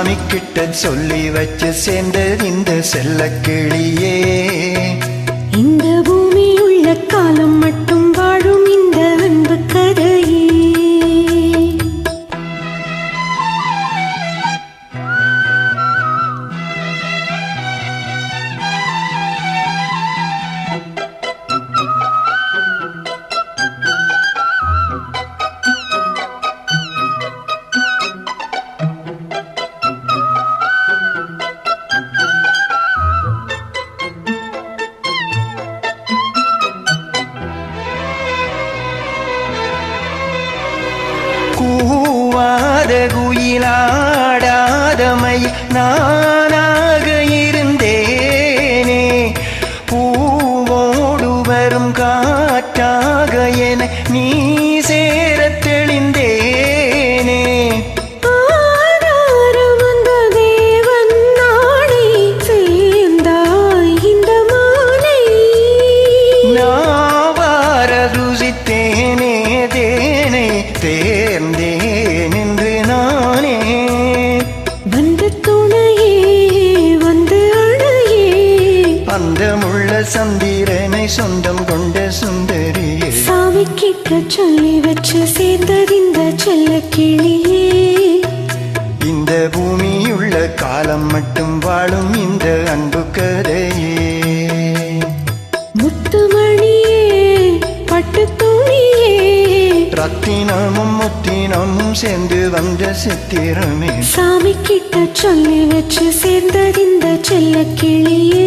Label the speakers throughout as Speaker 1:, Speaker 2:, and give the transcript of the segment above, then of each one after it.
Speaker 1: சித்திரமே
Speaker 2: சாமி கிட்ட சொல்லி வச்சு சேர்ந்த இந்த செல்ல கிளியே
Speaker 1: இந்த பூமி உள்ள காலம் மட்டும்
Speaker 2: ना சந்திரனை சொந்தம் கொண்ட சுந்தரியே.
Speaker 1: சாமி கிட்ட சொல்லி வச்சு சேர்ந்தறிந்த செல்ல கிளியே.
Speaker 2: இந்த பூமியுள்ள காலம் மட்டும் வாழும் இந்த அன்பு கதையே.
Speaker 1: முத்துமணியே பட்டு
Speaker 2: ரத்தினமும் முத்தினமும் சேர்ந்து வந்த சித்திரமே.
Speaker 1: சாமி கிட்ட சொல்லி வச்சு சேர்ந்தறிந்த செல்ல கிளியே.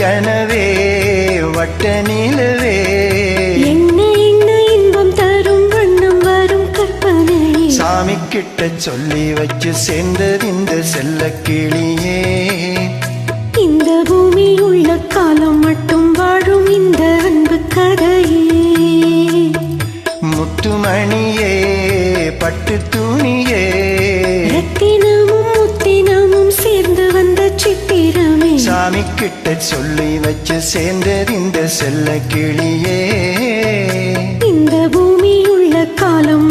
Speaker 2: கனவே வட்ட நிலவே.
Speaker 1: என்ன என்ன இன்பம் தரும் வண்ணம் வரும் கற்பனை
Speaker 2: சாமி கிட்ட சொல்லி வச்சு சேர்ந்தது இந்த செல்ல கிளியே.
Speaker 1: இந்த பூமி உள்ள காலம் மட்டும் வாழும் இந்த அன்பு கதையே.
Speaker 2: முத்துமணியே பட்டு துணியே. கிட்ட சொல்லி வச்சு சேர்ந்தது இந்த செல்ல கிளியே. இந்த பூமியுள்ள காலம்